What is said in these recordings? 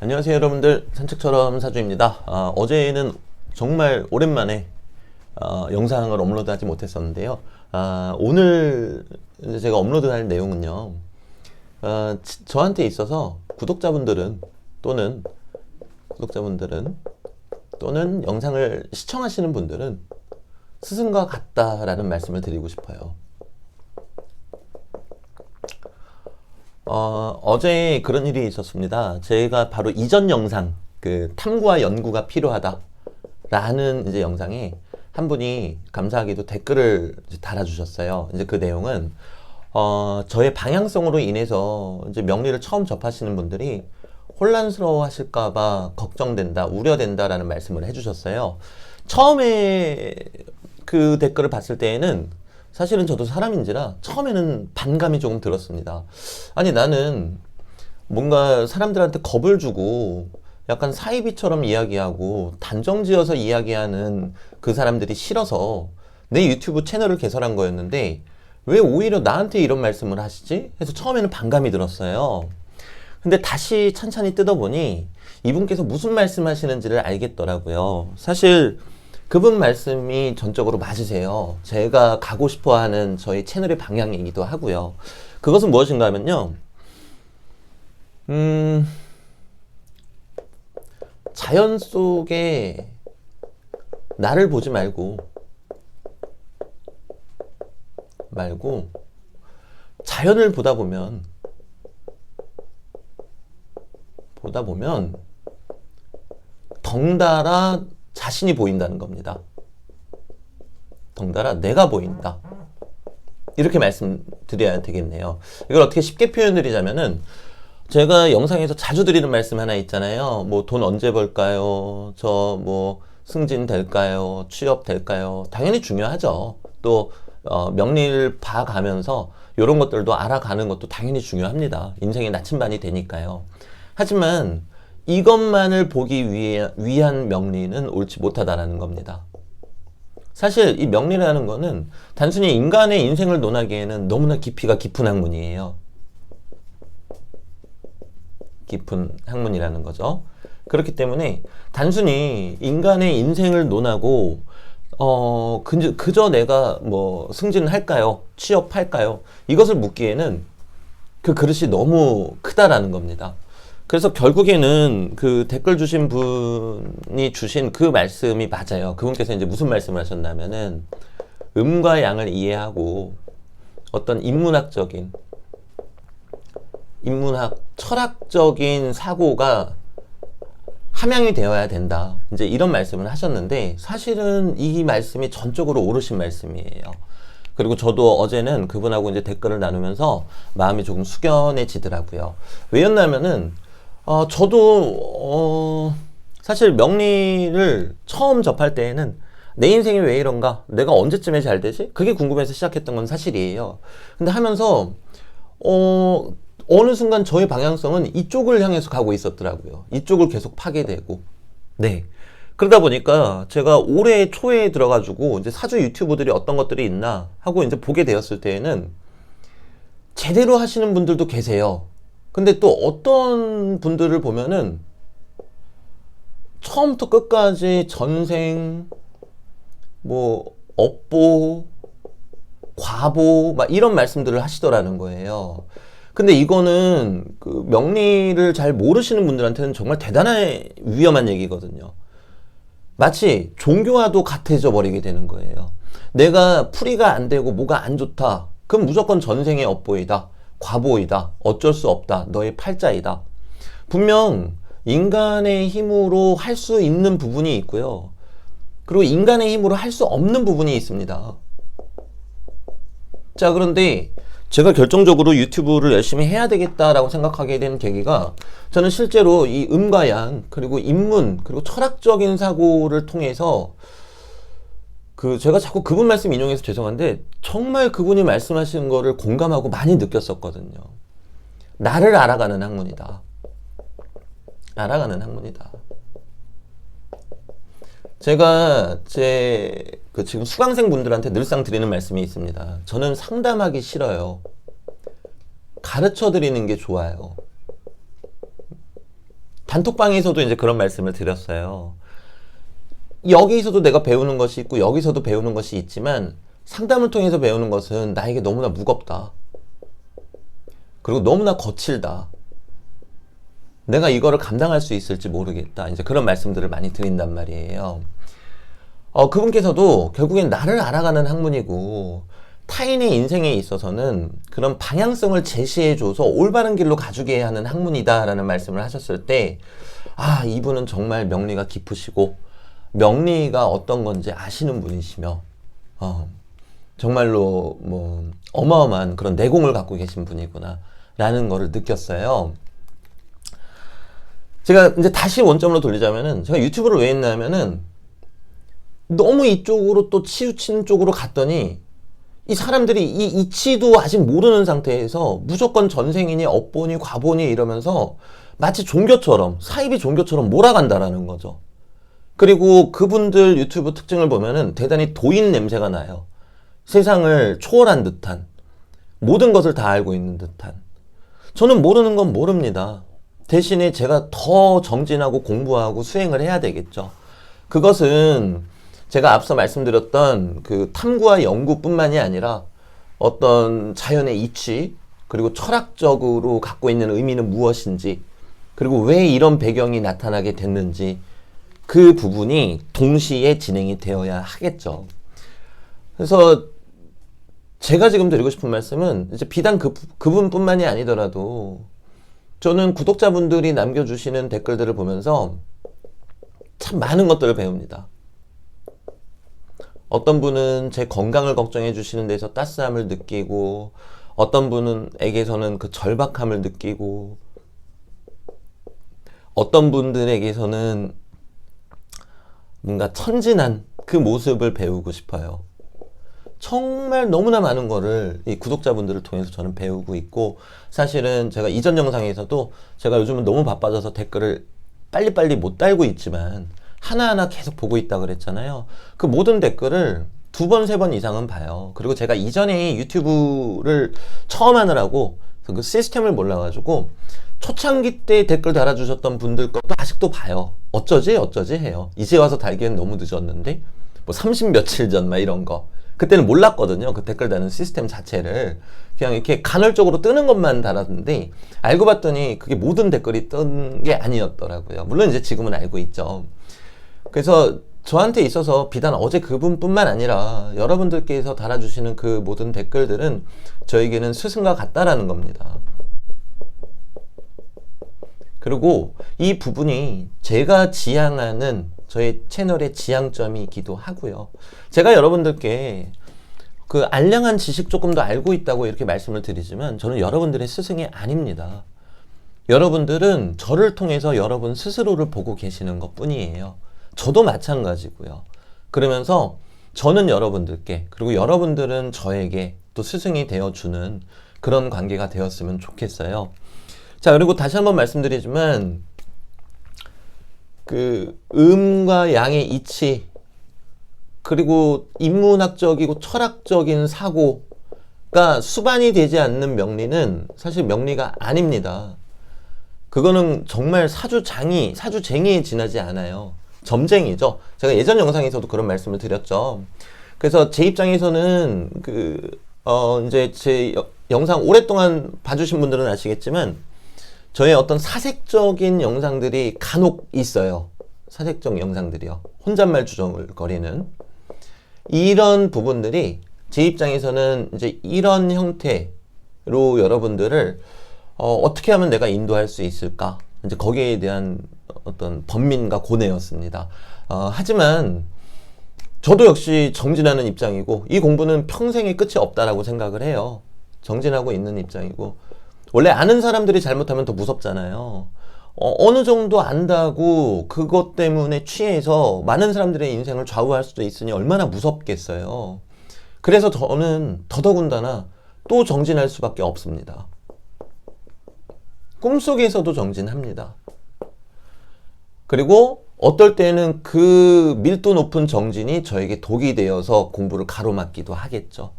안녕하세요 여러분들. 산책처럼 사주입니다. 아, 어제는 정말 오랜만에 어, 영상을 업로드하지 못했었는데요. 아, 오늘 제가 업로드할 내용은요. 아, 지- 저한테 있어서 구독자분들은 또는 구독자분들은 또는 영상을 시청하시는 분들은 스승과 같다라는 말씀을 드리고 싶어요 어, 어제 그런 일이 있었습니다. 제가 바로 이전 영상, 그 탐구와 연구가 필요하다라는 이제 영상에 한 분이 감사하게도 댓글을 달아주셨어요. 이제 그 내용은 어, 저의 방향성으로 인해서 이제 명리를 처음 접하시는 분들이 혼란스러워 하실까봐 걱정된다, 우려된다라는 말씀을 해주셨어요. 처음에 그 댓글을 봤을 때에는 사실은 저도 사람인지라 처음에는 반감이 조금 들었습니다. 아니, 나는 뭔가 사람들한테 겁을 주고 약간 사이비처럼 이야기하고 단정 지어서 이야기하는 그 사람들이 싫어서 내 유튜브 채널을 개설한 거였는데 왜 오히려 나한테 이런 말씀을 하시지? 해서 처음에는 반감이 들었어요. 근데 다시 찬찬히 뜯어보니 이분께서 무슨 말씀 하시는지를 알겠더라고요. 사실 그분 말씀이 전적으로 맞으세요. 제가 가고 싶어 하는 저희 채널의 방향이기도 하고요. 그것은 무엇인가 하면요. 음, 자연 속에 나를 보지 말고, 말고, 자연을 보다 보면, 보다 보면, 덩달아 자신이 보인다는 겁니다. 덩달아 내가 보인다. 이렇게 말씀드려야 되겠네요. 이걸 어떻게 쉽게 표현드리자면은 제가 영상에서 자주 드리는 말씀 하나 있잖아요. 뭐 돈 언제 벌까요? 저 뭐 승진 될까요? 취업 될까요? 당연히 중요하죠. 또 어, 명리를 봐가면서 이런 것들도 알아가는 것도 당연히 중요합니다. 인생의 나침반이 되니까요. 하지만 이것만을 보기 위한 명리는 옳지 못하다라는 겁니다. 사실 이 명리라는 거는 단순히 인간의 인생을 논하기에는 너무나 깊이가 깊은 학문이에요. 깊은 학문이라는 거죠. 그렇기 때문에 단순히 인간의 인생을 논하고 어 그저, 그저 내가 뭐 승진할까요? 취업할까요? 이것을 묻기에는 그 그릇이 너무 크다라는 겁니다. 그래서 결국에는 그 댓글 주신 분이 주신 그 말씀이 맞아요. 그분께서 이제 무슨 말씀을 하셨냐면은 음과 양을 이해하고 어떤 인문학적인 인문학 철학적인 사고가 함양이 되어야 된다. 이제 이런 말씀을 하셨는데 사실은 이 말씀이 전적으로 옳으신 말씀이에요. 그리고 저도 어제는 그분하고 이제 댓글을 나누면서 마음이 조금 숙연해지더라고요. 왜였냐면은 어, 저도 어, 사실 명리를 처음 접할 때에는 내 인생이 왜 이런가? 내가 언제쯤에 잘 되지? 그게 궁금해서 시작했던 건 사실이에요. 근데 하면서 어, 어느 순간 저의 방향성은 이쪽을 향해서 가고 있었더라고요. 이쪽을 계속 파게 되고. 네. 그러다 보니까 제가 올해 초에 들어가지고 이제 사주 유튜브들이 어떤 것들이 있나 하고 이제 보게 되었을 때에는 제대로 하시는 분들도 계세요. 근데 또 어떤 분들을 보면은 처음부터 끝까지 전생, 뭐, 업보, 과보, 막 이런 말씀들을 하시더라는 거예요. 근데 이거는 그 명리를 잘 모르시는 분들한테는 정말 대단한 위험한 얘기거든요. 마치 종교와도 같아져 버리게 되는 거예요. 내가 풀이가 안 되고 뭐가 안 좋다. 그럼 무조건 전생의 업보이다. 과보이다. 어쩔 수 없다. 너의 팔자이다. 분명 인간의 힘으로 할 수 있는 부분이 있고요. 그리고 인간의 힘으로 할 수 없는 부분이 있습니다. 자, 그런데 제가 결정적으로 유튜브를 열심히 해야 되겠다라고 생각하게 된 계기가 저는 실제로 이 음과 양, 그리고 인문, 그리고 철학적인 사고를 통해서 그 제가 자꾸 그분 말씀 인용해서 죄송한데 정말 그분이 말씀하시는 거를 공감하고 많이 느꼈었거든요. 나를 알아가는 학문이다. 알아가는 학문이다. 제가 제 그 지금 수강생 분들한테 늘상 드리는 말씀이 있습니다. 저는 상담하기 싫어요. 가르쳐 드리는 게 좋아요. 단톡방에서도 이제 그런 말씀을 드렸어요. 여기서도 내가 배우는 것이 있고 여기서도 배우는 것이 있지만 상담을 통해서 배우는 것은 나에게 너무나 무겁다. 그리고 너무나 거칠다. 내가 이거를 감당할 수 있을지 모르겠다. 이제 그런 말씀들을 많이 드린단 말이에요. 어, 그분께서도 결국엔 나를 알아가는 학문이고 타인의 인생에 있어서는 그런 방향성을 제시해줘서 올바른 길로 가주게 하는 학문이다라는 말씀을 하셨을 때, 아, 이분은 정말 명리가 깊으시고, 명리가 어떤 건지 아시는 분이시며, 어, 정말로 뭐, 어마어마한 그런 내공을 갖고 계신 분이구나, 라는 거를 느꼈어요. 제가 이제 다시 원점으로 돌리자면은, 제가 유튜브를 왜 했냐면은, 너무 이쪽으로 또 치우치는 쪽으로 갔더니 이 사람들이 이 이치도 아직 모르는 상태에서 무조건 전생이니 업보니 과보니 이러면서 마치 종교처럼 사입이 종교처럼 몰아간다라는 거죠. 그리고 그분들 유튜브 특징을 보면은 대단히 도인 냄새가 나요. 세상을 초월한 듯한 모든 것을 다 알고 있는 듯한 저는 모르는 건 모릅니다. 대신에 제가 더 정진하고 공부하고 수행을 해야 되겠죠. 그것은 제가 앞서 말씀드렸던 그 탐구와 연구뿐만이 아니라 어떤 자연의 이치 그리고 철학적으로 갖고 있는 의미는 무엇인지 그리고 왜 이런 배경이 나타나게 됐는지 그 부분이 동시에 진행이 되어야 하겠죠. 그래서 제가 지금 드리고 싶은 말씀은 이제 비단 그, 그분뿐만이 아니더라도 저는 구독자분들이 남겨주시는 댓글들을 보면서 참 많은 것들을 배웁니다. 어떤 분은 제 건강을 걱정해 주시는 데서 따스함을 느끼고 어떤 분은에게서는 그 절박함을 느끼고 어떤 분들에게서는 뭔가 천진한 그 모습을 배우고 싶어요. 정말 너무나 많은 거를 이 구독자분들을 통해서 저는 배우고 있고 사실은 제가 이전 영상에서도 제가 요즘은 너무 바빠져서 댓글을 빨리빨리 못 달고 있지만 하나하나 계속 보고 있다 그랬잖아요. 그 모든 댓글을 두 번, 세 번 이상은 봐요. 그리고 제가 이전에 유튜브를 처음 하느라고 그 시스템을 몰라가지고 초창기 때 댓글 달아주셨던 분들 것도 아직도 봐요. 어쩌지? 어쩌지? 해요. 이제 와서 달기엔 너무 늦었는데? 뭐 30 며칠 전 막 이런 거. 그때는 몰랐거든요. 그 댓글 다는 시스템 자체를. 그냥 이렇게 간헐적으로 뜨는 것만 달았는데, 알고 봤더니 그게 모든 댓글이 뜬 게 아니었더라고요. 물론 이제 지금은 알고 있죠. 그래서 저한테 있어서 비단 어제 그분뿐만 아니라 여러분들께서 달아주시는 그 모든 댓글들은 저에게는 스승과 같다라는 겁니다. 그리고 이 부분이 제가 지향하는 저의 채널의 지향점이기도 하고요. 제가 여러분들께 그 알량한 지식 조금 더 알고 있다고 이렇게 말씀을 드리지만 저는 여러분들의 스승이 아닙니다. 여러분들은 저를 통해서 여러분 스스로를 보고 계시는 것 뿐이에요. 저도 마찬가지고요. 그러면서 저는 여러분들께 그리고 여러분들은 저에게 또 스승이 되어주는 그런 관계가 되었으면 좋겠어요. 자 그리고 다시 한번 말씀드리지만 그 음과 양의 이치 그리고 인문학적이고 철학적인 사고가 수반이 되지 않는 명리는 사실 명리가 아닙니다. 그거는 정말 사주장이 사주쟁이에 지나지 않아요. 점쟁이죠. 제가 예전 영상에서도 그런 말씀을 드렸죠. 그래서 제 입장에서는 그, 어, 이제 제 영상 오랫동안 봐주신 분들은 아시겠지만, 저의 어떤 사색적인 영상들이 간혹 있어요. 사색적 영상들이요. 혼잣말 주정을 거리는. 이런 부분들이 제 입장에서는 이제 이런 형태로 여러분들을 어, 어떻게 하면 내가 인도할 수 있을까? 이제 거기에 대한 어떤 번민과 고뇌였습니다. 어, 하지만 저도 역시 정진하는 입장이고 이 공부는 평생의 끝이 없다라고 생각을 해요. 정진하고 있는 입장이고 원래 아는 사람들이 잘못하면 더 무섭잖아요. 어, 느 정도 안다고 그것 때문에 취해서 많은 사람들의 인생을 좌우할 수도 있으니 얼마나 무섭겠어요. 그래서 저는 더더군다나 또 정진할 수밖에 없습니다. 꿈속에서도 정진합니다. 그리고 어떨 때는 그 밀도 높은 정진이 저에게 독이 되어서 공부를 가로막기도 하겠죠.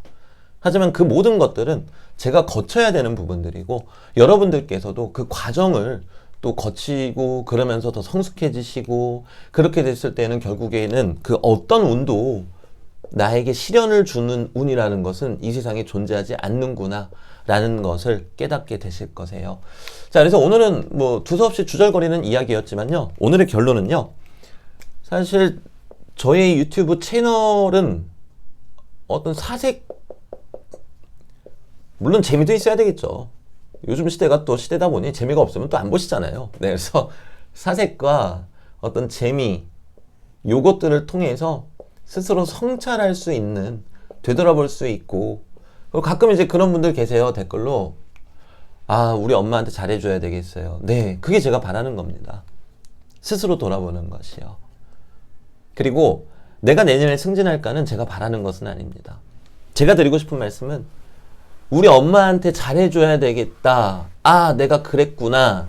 하지만 그 모든 것들은 제가 거쳐야 되는 부분들이고 여러분들께서도 그 과정을 또 거치고 그러면서 더 성숙해지시고 그렇게 됐을 때는 결국에는 그 어떤 운도 나에게 시련을 주는 운이라는 것은 이 세상에 존재하지 않는구나 라는 것을 깨닫게 되실 거세요. 자, 그래서 오늘은 뭐 두서없이 주절거리는 이야기였지만요. 오늘의 결론은요. 사실 저의 유튜브 채널은 어떤 사색 물론 재미도 있어야 되겠죠. 요즘 시대가 또 시대다 보니 재미가 없으면 또 안 보시잖아요. 네, 그래서 사색과 어떤 재미 요것들을 통해서 스스로 성찰할 수 있는 되돌아볼 수 있고 가끔 이제 그런 분들 계세요 댓글로. 아 우리 엄마한테 잘해줘야 되겠어요. 네 그게 제가 바라는 겁니다. 스스로 돌아보는 것이요. 그리고 내가 내년에 승진할까는 제가 바라는 것은 아닙니다. 제가 드리고 싶은 말씀은 우리 엄마한테 잘해줘야 되겠다. 아 내가 그랬구나.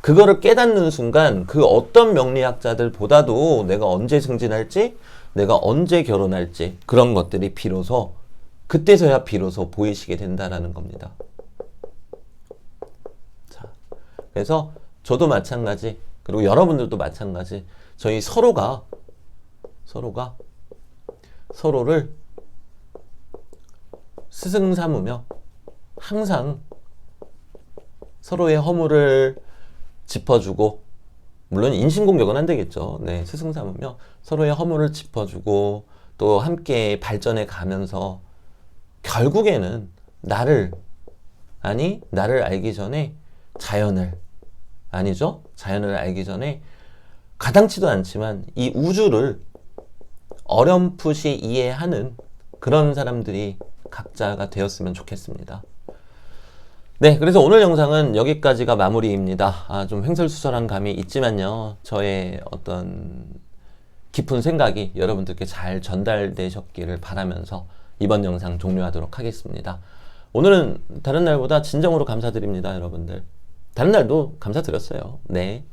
그거를 깨닫는 순간 그 어떤 명리학자들보다도 내가 언제 승진할지, 내가 언제 결혼할지 그런 것들이 비로소 그때서야 비로소 보이시게 된다라는 겁니다. 자, 그래서 저도 마찬가지 그리고 여러분들도 마찬가지 저희 서로가 서로가 서로를 스승 삼으며 항상 서로의 허물을 짚어주고 물론 인신공격은 안 되겠죠. 네, 스승 삼으며 서로의 허물을 짚어주고 또 함께 발전해 가면서 결국에는 나를 아니 나를 알기 전에 자연을 아니죠? 자연을 알기 전에 가당치도 않지만 이 우주를 어렴풋이 이해하는 그런 사람들이 각자가 되었으면 좋겠습니다. 네, 그래서 오늘 영상은 여기까지가 마무리입니다. 아, 좀 횡설수설한 감이 있지만요. 저의 어떤 깊은 생각이 여러분들께 잘 전달되셨기를 바라면서 이번 영상 종료하도록 하겠습니다. 오늘은 다른 날보다 진정으로 감사드립니다, 여러분들. 다른 날도 감사드렸어요. 네.